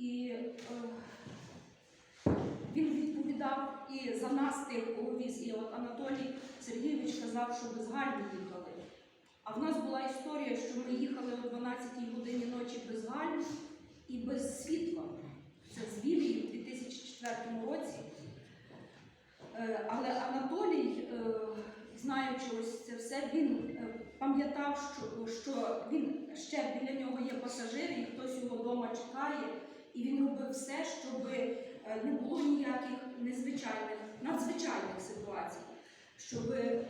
І е, він відповідав і за нас тих, кого віз. І от Анатолій Сергійович казав, що без Гальми їхали. А в нас була історія, що ми їхали о 12-й годині ночі без Гальми і без світла. Це з Вілії у 2004 році. Е, Але Анатолій, е, знаючи ось це все, він е, пам'ятав, що, що він ще біля нього є пасажир, і хтось його вдома чекає, і він робив все, щоб е, не було ніяких незвичайних, надзвичайних ситуацій, щоб е,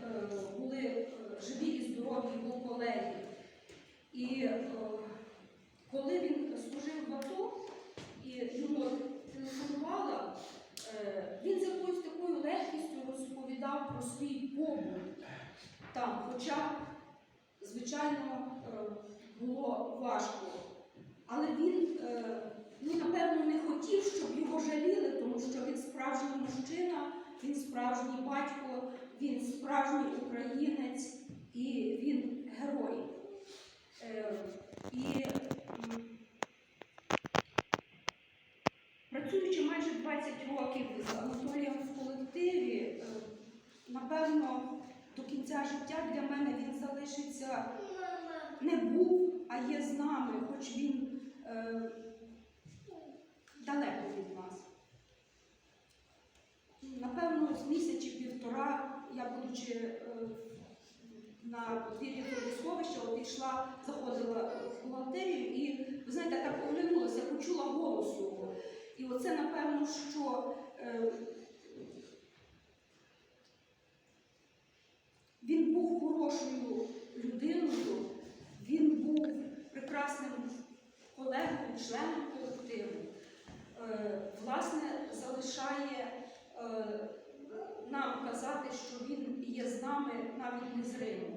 були е, живі і здорові його колеги. І коли він служив в АТО, і йому телефонувала, він з якоюсь такою легкістю розповідав про свій побут там, хоча, звичайно, було важко. Але він, ну, напевно, не хотів, щоб його жаліли, тому що він справжній мужчина, він справжній батько, він справжній українець і він герой. Е, І Працюючи майже 20 років з Анатолієм в колективі, е, напевно, до кінця життя для мене він залишиться не був, а є з нами, хоч він далеко від нас. Напевно, з місяці півтора я, будучи е, на подвір'ї сховища, от йшла, заходила в бухгалтерію і, ви знаєте, так оглянулася, почула голос його. І оце, напевно, що е, він був хорошою людиною, він був прекрасним колегою, членом власне, залишає е, нам казати, що він є з нами навіть незримо.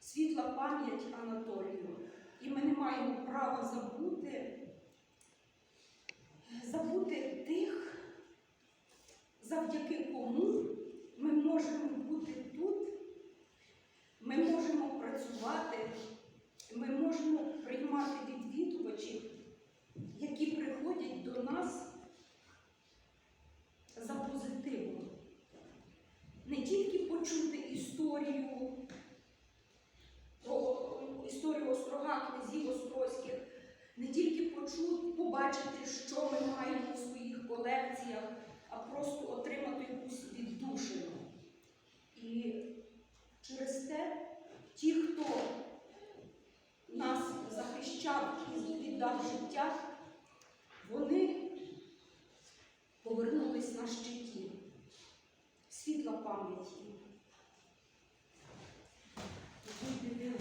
Світла пам'ять Анатолію. І ми не маємо права забути забути тих, завдяки кому ми можемо бути тут, ми можемо працювати, ми можемо приймати відвідувачів, які приходять до нас за позитивом. Не тільки почути історію про історію Острога, князів Острозьких, не тільки почути, побачити, що ми маємо в своїх колекціях, а просто отримати якусь. І через те ті, хто нас захищав і віддав життя, вони повернулись на щиті. Світла пам'яті.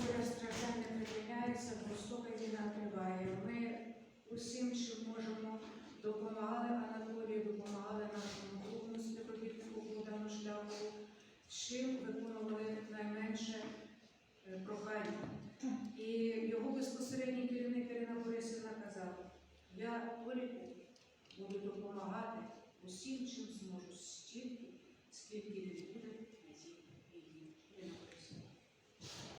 Горя страждання припиняється, жорстока війна триває. Ми усім, що можемо, допомагали Анатолію, прохання. І його безпосередній керівник Ірина Борисівна казав, я Оліку буду допомагати